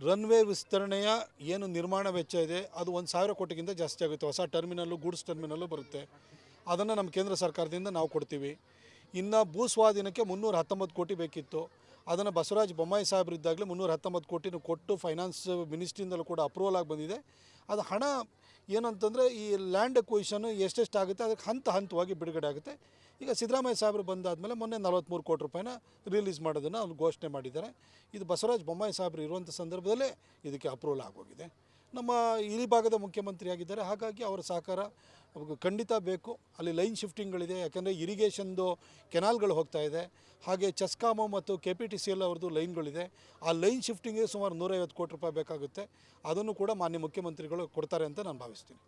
Runway ವಿಸ್ತರಣೆಯ ಏನು ನಿರ್ಮಾಣ ವೆಚ್ಚ ಇದೆ, ಅದು ಒಂದು ಸಾವಿರ ಕೋಟಿಗಿಂತ ಜಾಸ್ತಿ ಆಗುತ್ತೆ. ಹೊಸ ಟರ್ಮಿನಲ್ಲು ಗೂಡ್ಸ್ ಟರ್ಮಿನಲ್ಲು ಬರುತ್ತೆ. ಅದನ್ನು ನಮ್ಮ ಕೇಂದ್ರ ಸರ್ಕಾರದಿಂದ ನಾವು ಕೊಡ್ತೀವಿ. ಇನ್ನು ಭೂ ಸ್ವಾಧೀನಕ್ಕೆ ಮುನ್ನೂರ ಹತ್ತೊಂಬತ್ತು ಕೋಟಿ ಬೇಕಿತ್ತು. ಅದನ್ನು ಬಸವರಾಜ ಬೊಮ್ಮಾಯಿ ಸಾಹೇಬ್ರು ಇದ್ದಾಗಲೇ ಮುನ್ನೂರ ಹತ್ತೊಂಬತ್ತು ಕೋಟಿನೂ ಕೊಟ್ಟು ಫೈನಾನ್ಸ್ ಮಿನಿಸ್ಟ್ರಿಂದಲೂ ಕೂಡ ಅಪ್ರೂವಲ್ ಆಗಿ ಬಂದಿದೆ. ಅದು ಹಣ ಏನಂತಂದರೆ ಈ ಲ್ಯಾಂಡ್ ಎಕ್ವಿಷನ್ ಎಷ್ಟೆಷ್ಟು ಆಗುತ್ತೆ, ಅದಕ್ಕೆ ಹಂತ ಹಂತವಾಗಿ ಬಿಡುಗಡೆ ಆಗುತ್ತೆ. ಈಗ ಸಿದ್ದರಾಮಯ್ಯ ಸಾಹೇಬರು ಬಂದಾದಮೇಲೆ ಮೊನ್ನೆ ನಲವತ್ತ್ಮೂರು ಕೋಟಿ ರೂಪಾಯಿನ ರಿಲೀಸ್ ಮಾಡೋದನ್ನು ಅವ್ರು ಘೋಷಣೆ ಮಾಡಿದ್ದಾರೆ. ಇದು ಬಸವರಾಜ ಬೊಮ್ಮಾಯಿ ಸಾಹೇಬರು ಇರುವಂಥ ಸಂದರ್ಭದಲ್ಲೇ ಇದಕ್ಕೆ ಅಪ್ರೂವಲ್ ಆಗೋಗಿದೆ. ನಮ್ಮ ಈ ಭಾಗದ ಮುಖ್ಯಮಂತ್ರಿ ಆಗಿದ್ದಾರೆ. ಹಾಗಾಗಿ ಅವರ ಸಹಕಾರ ಖಂಡಿತ ಬೇಕು. ಅಲ್ಲಿ ಲೈನ್ ಶಿಫ್ಟಿಂಗ್ಗಳಿದೆ. ಯಾಕೆಂದರೆ ಇರಿಗೇಷನ್ದು ಕೆನಾಲ್ಗಳು ಹೋಗ್ತಾ ಇದೆ. ಹಾಗೆ ಚೆಸ್ಕಾಮೋ ಮತ್ತು K P T C L ಅವ್ರದ್ದು ಲೈನ್ಗಳಿದೆ. ಆ ಲೈನ್ ಶಿಫ್ಟಿಂಗ್ಗೆ ಸುಮಾರು ನೂರೈವತ್ತು ಕೋಟಿ ರೂಪಾಯಿ ಬೇಕಾಗುತ್ತೆ. ಅದನ್ನು ಕೂಡ ಮಾನ್ಯ ಮುಖ್ಯಮಂತ್ರಿಗಳು ಕೊಡ್ತಾರೆ ಅಂತ ನಾನು ಭಾವಿಸ್ತೀನಿ.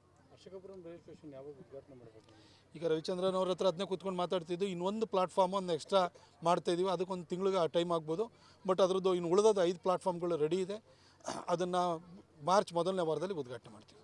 ರೈಲ್ವೆ ಯಾವಾಗ ಉದ್ಘಾಟನೆ ಮಾಡಬೇಕು? ಈಗ ರವಿಚಂದ್ರನ್ ಅವ್ರ ಹತ್ರ ಅದನ್ನೇ ಕೂತ್ಕೊಂಡು ಮಾತಾಡ್ತಿದ್ದು. ಇನ್ನೊಂದು ಪ್ಲಾಟ್ಫಾರ್ಮ್ ಒಂದು ಎಕ್ಸ್ಟ್ರಾ ಮಾಡ್ತಾ ಇದೀವಿ. ಅದಕ್ಕೊಂದು ತಿಂಗಳಿಗೆ ಟೈಮ್ ಆಗ್ಬೋದು. ಬಟ್ ಅದರದ್ದು ಇನ್ನು ಉಳಿದದ ಐದು ಪ್ಲಾಟ್ಫಾರ್ಮ್ಗಳು ರೆಡಿ ಇದೆ. ಅದನ್ನು ಮಾರ್ಚ್ ಮೊದಲನೇ ವಾರದಲ್ಲಿ ಉದ್ಘಾಟನೆ ಮಾಡ್ತೀವಿ.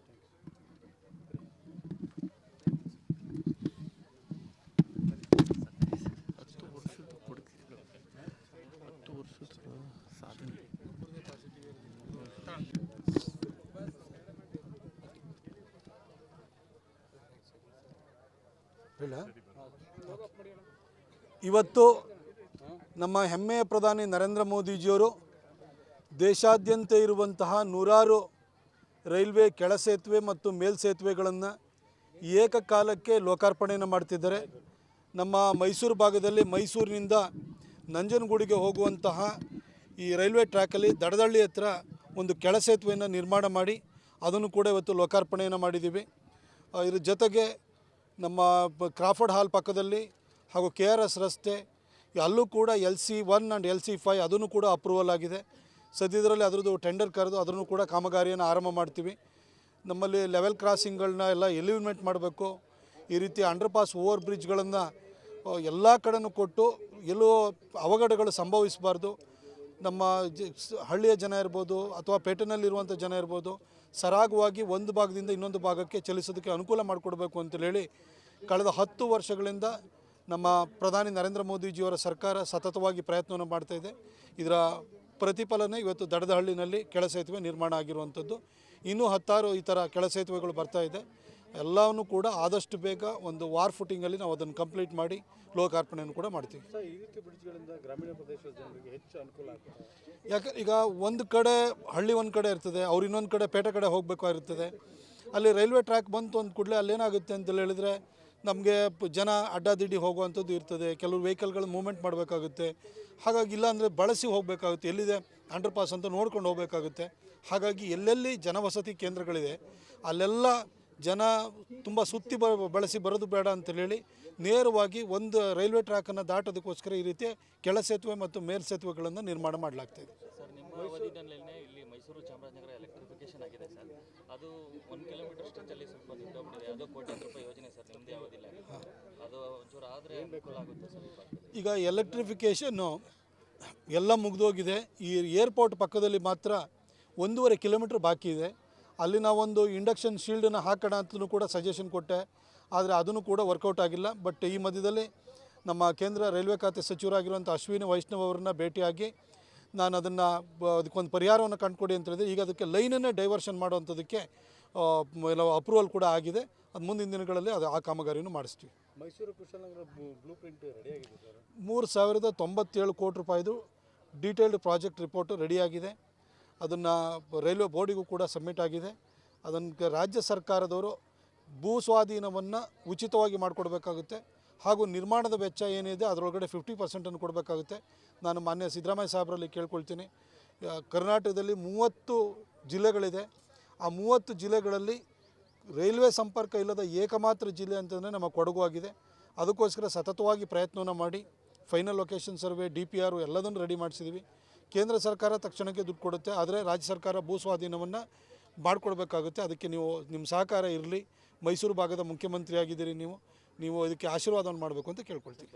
ಇವತ್ತು ನಮ್ಮ ಹೆಮ್ಮೆಯ ಪ್ರಧಾನಿ ನರೇಂದ್ರ ಮೋದಿಜಿಯವರು ದೇಶಾದ್ಯಂತ ಇರುವಂತಹ ನೂರಾರು ರೈಲ್ವೆ ಕೆಳ ಸೇತುವೆ ಮತ್ತು ಮೇಲ್ಸೇತುವೆಗಳನ್ನು ಏಕಕಾಲಕ್ಕೆ ಲೋಕಾರ್ಪಣೆಯನ್ನು ಮಾಡ್ತಿದ್ದಾರೆ. ನಮ್ಮ ಮೈಸೂರು ಭಾಗದಲ್ಲಿ ಮೈಸೂರಿನಿಂದ ನಂಜನಗೂಡಿಗೆ ಹೋಗುವಂತಹ ಈ ರೈಲ್ವೆ ಟ್ರ್ಯಾಕಲ್ಲಿ ದಡದಳ್ಳಿ ಹತ್ರ ಒಂದು ಕೆಳ ಸೇತುವೆಯನ್ನು ನಿರ್ಮಾಣ ಮಾಡಿ ಅದನ್ನು ಕೂಡ ಇವತ್ತು ಲೋಕಾರ್ಪಣೆಯನ್ನು ಮಾಡಿದ್ದೀವಿ. ಇದ್ರ ಜೊತೆಗೆ ನಮ್ಮ ಕ್ರಾಫರ್ಡ್ ಹಾಲ್ ಪಕ್ಕದಲ್ಲಿ ಹಾಗೂ ಕೆ ಆರ್ ಎಸ್ ರಸ್ತೆ, ಅಲ್ಲೂ ಕೂಡ L C one and L C five ಅದನ್ನು ಕೂಡ ಅಪ್ರೂವಲ್ ಆಗಿದೆ. ಸದ್ಯದರಲ್ಲಿ ಅದರದ್ದು ಟೆಂಡರ್ ಕರೆದು ಅದನ್ನು ಕೂಡ ಕಾಮಗಾರಿಯನ್ನು ಆರಂಭ ಮಾಡ್ತೀವಿ. ನಮ್ಮಲ್ಲಿ ಲೆವೆಲ್ ಕ್ರಾಸಿಂಗ್ಗಳನ್ನ ಎಲ್ಲ ಎಲಿಮಿನೇಟ್ ಮಾಡಬೇಕು. ಈ ರೀತಿ ಅಂಡರ್ ಪಾಸ್ ಓವರ್ ಬ್ರಿಡ್ಜ್ಗಳನ್ನು ಎಲ್ಲ ಕಡೆನೂ ಕೊಟ್ಟು ಎಲ್ಲೋ ಅವಘಡಗಳು ಸಂಭವಿಸಬಾರ್ದು. ನಮ್ಮ ಹಳ್ಳಿಯ ಜನ ಇರ್ಬೋದು ಅಥವಾ ಪೇಟೆನಲ್ಲಿರುವಂಥ ಜನ ಇರ್ಬೋದು, ಸರಾಗವಾಗಿ ಒಂದು ಭಾಗದಿಂದ ಇನ್ನೊಂದು ಭಾಗಕ್ಕೆ ಚಲಿಸೋದಕ್ಕೆ ಅನುಕೂಲ ಮಾಡಿಕೊಡ್ಬೇಕು ಅಂತೇಳಿ ಕಳೆದ ಹತ್ತು ವರ್ಷಗಳಿಂದ ನಮ್ಮ ಪ್ರಧಾನಿ ನರೇಂದ್ರ ಮೋದಿಜಿಯವರ ಸರ್ಕಾರ ಸತತವಾಗಿ ಪ್ರಯತ್ನವನ್ನು ಮಾಡ್ತಾ ಇದೆ. ಇದರ ಪ್ರತಿಫಲನೆ ಇವತ್ತು ದಡದಹಳ್ಳಿನಲ್ಲಿ ಕೆಳ ಸೇತುವೆ ನಿರ್ಮಾಣ ಆಗಿರುವಂಥದ್ದು. ಇನ್ನೂ ಹತ್ತಾರು ಈ ಥರ ಕೆಳ ಸೇತುವೆಗಳು ಬರ್ತಾ ಇದೆ. ಎಲ್ಲವನ್ನು ಕೂಡ ಆದಷ್ಟು ಬೇಗ ಒಂದು ವಾರ್ ಫುಟಿಂಗಲ್ಲಿ ನಾವು ಅದನ್ನು ಕಂಪ್ಲೀಟ್ ಮಾಡಿ ಲೋಕಾರ್ಪಣೆಯನ್ನು ಕೂಡ ಮಾಡ್ತೀವಿ. ಗ್ರಾಮೀಣ ಪ್ರದೇಶದ ಜನರಿಗೆ ಹೆಚ್ಚು ಅನುಕೂಲ ಆಗ್ತದೆ. ಯಾಕೆ ಈಗ ಒಂದು ಕಡೆ ಹಳ್ಳಿ ಒಂದು ಕಡೆ ಇರ್ತದೆ ಅವ್ರು ಇನ್ನೊಂದು ಕಡೆ ಪೇಟೆ ಕಡೆ ಹೋಗಬೇಕಾಗಿರ್ತದೆ ಅಲ್ಲಿ ರೈಲ್ವೆ ಟ್ರ್ಯಾಕ್ ಬಂತು ಅಂದ ಕೂಡಲೇ ಅಲ್ಲೇನಾಗುತ್ತೆ ಅಂತ ಹೇಳಿದ್ರೆ ನಮಗೆ ಜನ ಅಡ್ಡಾದಿಡ್ಡಿ ಹೋಗುವಂಥದ್ದು ಇರ್ತದೆ ಕೆಲವು ವೆಹಿಕಲ್ಗಳು ಮೂವ್ಮೆಂಟ್ ಮಾಡಬೇಕಾಗುತ್ತೆ. ಹಾಗಾಗಿ ಇಲ್ಲ ಅಂದರೆ ಬಳಸಿ ಹೋಗಬೇಕಾಗುತ್ತೆ ಎಲ್ಲಿದೆ ಅಂಡರ್ ಪಾಸ್ ಅಂತ ನೋಡ್ಕೊಂಡು ಹೋಗಬೇಕಾಗುತ್ತೆ. ಹಾಗಾಗಿ ಎಲ್ಲೆಲ್ಲಿ ಜನವಸತಿ ಕೇಂದ್ರಗಳಿದೆ ಅಲ್ಲೆಲ್ಲ ಜನ ತುಂಬ ಸುತ್ತಿ ಬ ಬಳಸಿ ಬರೋದು ಬೇಡ ಅಂತ ಹೇಳಿ ನೇರವಾಗಿ ಒಂದು ರೈಲ್ವೆ ಟ್ರ್ಯಾಕನ್ನು ದಾಟೋದಕ್ಕೋಸ್ಕರ ಈ ರೀತಿ ಕೆಳ ಸೇತುವೆ ಮತ್ತು ಮೇಲ್ ಸೇತುವೆಗಳನ್ನು ನಿರ್ಮಾಣ ಮಾಡಲಾಗ್ತಿದೆ ಇಲ್ಲಿ ಮೈಸೂರು ಚಾಮರಾಜನಗರ ಎಲೆಕ್ಟ್ರಿಫಿಕೇಶನ್ ಆಗಿದೆ ಸರ್. ಅದು ಒಂದು ಕಿಲೋಮೀಟರ್ ಸ್ಟ್ರೆಚಲ್ಲಿ ಸ್ವಲ್ಪ ನಿಂತೋಗ್ಬಿಟ್ಟಿದೆ. ಅದು ಕೋಟ್ಯಾಂತರ ರೂಪಾಯಿ ಯೋಜನೆ ಸರ್ ನಿಮ್ಮದೇ ಅವಧಿಲ್ಲ ಅದು ಒಂಚೂರು ಆದರೆ ಅನುಕೂಲ ಆಗುತ್ತೆ ಸರ್ ಈಗ ಎಲೆಕ್ಟ್ರಿಫಿಕೇಷನ್ನು ಎಲ್ಲ ಮುಗಿದೋಗಿದೆ. ಈ ಏರ್ಪೋರ್ಟ್ ಪಕ್ಕದಲ್ಲಿ ಮಾತ್ರ ಒಂದೂವರೆ ಕಿಲೋಮೀಟ್ರ್ ಬಾಕಿ ಇದೆ. ಅಲ್ಲಿ ಒಂದು ಇಂಡಕ್ಷನ್ ಶೀಲ್ಡನ್ನು ಹಾಕೋಣ ಅಂತಲೂ ಕೂಡ ಸಜೆಷನ್ ಕೊಟ್ಟೆ. ಆದರೆ ಅದನ್ನು ಕೂಡ ವರ್ಕೌಟ್ ಆಗಿಲ್ಲ. ಬಟ್ ಈ ಮಧ್ಯದಲ್ಲಿ ನಮ್ಮ ಕೇಂದ್ರ ರೈಲ್ವೆ ಖಾತೆ ಸಚಿವರಾಗಿರುವಂಥ ಅಶ್ವಿನಿ ವೈಷ್ಣವ್ ಅವರನ್ನ ಭೇಟಿಯಾಗಿ ನಾನು ಅದನ್ನು ಅದಕ್ಕೊಂದು ಪರಿಹಾರವನ್ನು ಕಂಡುಕೊಡಿ ಅಂತ ಹೇಳಿದೆ. ಈಗ ಅದಕ್ಕೆ ಲೈನನ್ನೇ ಡೈವರ್ಷನ್ ಮಾಡುವಂಥದ್ದಕ್ಕೆ ಎಲ್ಲ ಅಪ್ರೂವಲ್ ಕೂಡ ಆಗಿದೆ. ಅದು ಮುಂದಿನ ದಿನಗಳಲ್ಲಿ ಅದು ಆ ಕಾಮಗಾರಿಯನ್ನು ಮಾಡಿಸ್ತೀವಿ. Mysuru Kushalnagar blueprint ready ಆಗಿದೆ ಸರ್. ಮೂರು ಸಾವಿರದ ತೊಂಬತ್ತೇಳು ಕೋಟಿ ರೂಪಾಯಿದು ಡೀಟೇಲ್ಡ್ ಪ್ರಾಜೆಕ್ಟ್ ರಿಪೋರ್ಟು ರೆಡಿಯಾಗಿದೆ ಅದನ್ನು ರೈಲ್ವೆ ಬೋರ್ಡಿಗೂ ಕೂಡ ಸಬ್ಮಿಟ್ ಆಗಿದೆ. ಅದನ್ನು ರಾಜ್ಯ ಸರ್ಕಾರದವರು ಭೂ ಸ್ವಾಧೀನವನ್ನು ಉಚಿತವಾಗಿ ಮಾಡಿಕೊಡ್ಬೇಕಾಗುತ್ತೆ. ಹಾಗೂ ನಿರ್ಮಾಣದ ವೆಚ್ಚ ಏನಿದೆ ಅದರೊಳಗಡೆ ಫಿಫ್ಟಿ ಪರ್ಸೆಂಟನ್ನು ಕೊಡಬೇಕಾಗುತ್ತೆ. ನಾನು ಮಾನ್ಯ ಸಿದ್ದರಾಮಯ್ಯ ಸಾಹೇಬರಲ್ಲಿ ಕೇಳ್ಕೊಳ್ತೀನಿ. ಕರ್ನಾಟಕದಲ್ಲಿ ಮೂವತ್ತು ಜಿಲ್ಲೆಗಳಿದೆ. ಆ ಮೂವತ್ತು ಜಿಲ್ಲೆಗಳಲ್ಲಿ ರೈಲ್ವೆ ಸಂಪರ್ಕ ಇಲ್ಲದ ಏಕಮಾತ್ರ ಜಿಲ್ಲೆ ಅಂತಂದರೆ ನಮ್ಮ ಕೊಡಗು ಆಗಿದೆ. ಅದಕ್ಕೋಸ್ಕರ ಸತತವಾಗಿ ಪ್ರಯತ್ನವನ್ನು ಮಾಡಿ, final location survey, D P R ಎಲ್ಲದನ್ನು ರೆಡಿ ಮಾಡಿಸಿದ್ದೀವಿ ಕೇಂದ್ರ ಸರ್ಕಾರ ತಕ್ಷಣಕ್ಕೆ ದುಡ್ಡು ಕೊಡುತ್ತೆ, ಆದರೆ ರಾಜ್ಯ ಸರ್ಕಾರ ಭೂ ಸ್ವಾಧೀನವನ್ನು ಮಾಡಿಕೊಡ್ಬೇಕಾಗುತ್ತೆ. ಅದಕ್ಕೆ ನೀವು ನಿಮ್ಮ ಸಹಕಾರ ಇರಲಿ. ಮೈಸೂರು ಭಾಗದ ಮುಖ್ಯಮಂತ್ರಿ ಆಗಿದ್ದೀರಿ ನೀವು. ನೀವು ಇದಕ್ಕೆ ಆಶೀರ್ವಾದವನ್ನು ಮಾಡಬೇಕು ಅಂತ ಕೇಳ್ಕೊಳ್ತೀನಿ.